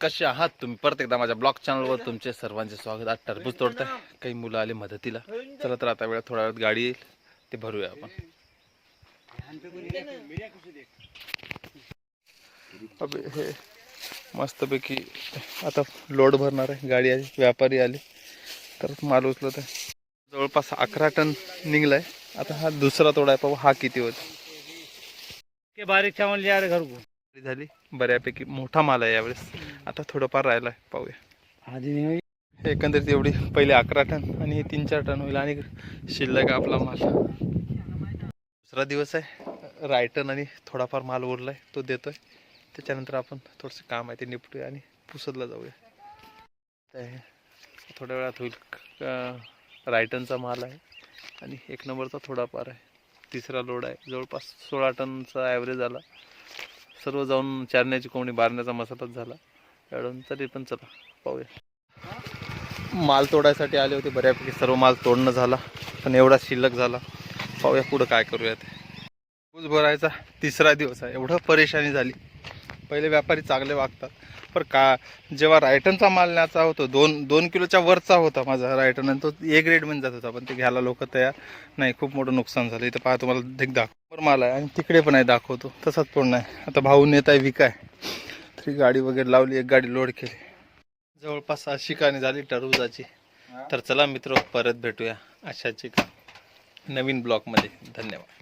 कसे आहात तुम्ही? परत एकदा माझ्या ब्लॉग चॅनलवर तुमचे सर्वांचे स्वागत. आज टरबूज तोडत आहे काही मुलं आले मदतीला. चला तर आता वेळा थोड्या वेळात गाडी येईल. ते भरूया आपण. हे मस्तपैकी आता लोड भरणार आहे. गाडी आली व्यापारी आले. तर माल उचलत आहे. जवळपास अकरा टन निघलाय. आता हा दुसरा तोडा आहे. पाहू हा किती होता. बारीक चावल यार घर झाली. बऱ्यापैकी मोठा माल आहे यावेळेस. आता थोडंफार राहिलाय पाहूया. आधी एकंदरीत एवढी पहिले अकरा टन आणि हे तीन चार टन होईल आणि शिल्लक आपला माल दुसरा दिवस आहे. रायटन आणि थोडाफार माल उरलाय तो देतोय. त्याच्यानंतर आपण थोडंसं काम आहे ते निपटूया आणि पुसदला जाऊया. थोड्या वेळात होईल. रायटनचा माल आहे आणि एक नंबरचा थोडाफार आहे. तिसरा लोड आहे. जवळपास सोळा टनचा ॲव्हरेज आला. सर्व जाऊन चारण्याची कोंबडी बारण्याचा मसालाच झाला. एवढं तरी पण चला पाहूया. माल तोडायसाठी आले होते बऱ्यापैकी सर्व माल तोडणं झाला पण एवढा शिल्लक झाला. पाहूया पुढं काय करूया ते ऊस भरायचा तिसरा दिवस आहे एवढं परेशानी झाली. पहिले व्यापारी चांगले वागतात. पण का जेव्हा रायटनचा माल न्यायचा होतो दोन दोन किलोच्या वरचा होता माझा रायटन आणि तो एक रेटमध्ये जात होता पण ते घ्यायला लोक तयार नाही. खूप मोठं नुकसान झालं. इथं पहा तुम्हाला एक दाखवर माल आहे आणि तिकडे पण आहे दाखवतो. तसाच पण नाही. आता भाऊ नेत आहे विकाय. तरी गाडी वगैरे लावली एक गाडी लोड केली. जवळपास अशी काणी झाली टरबुजाची. तर चला मित्र परत भेटूया अशाची का नवीन ब्लॉकमध्ये धन्यवाद.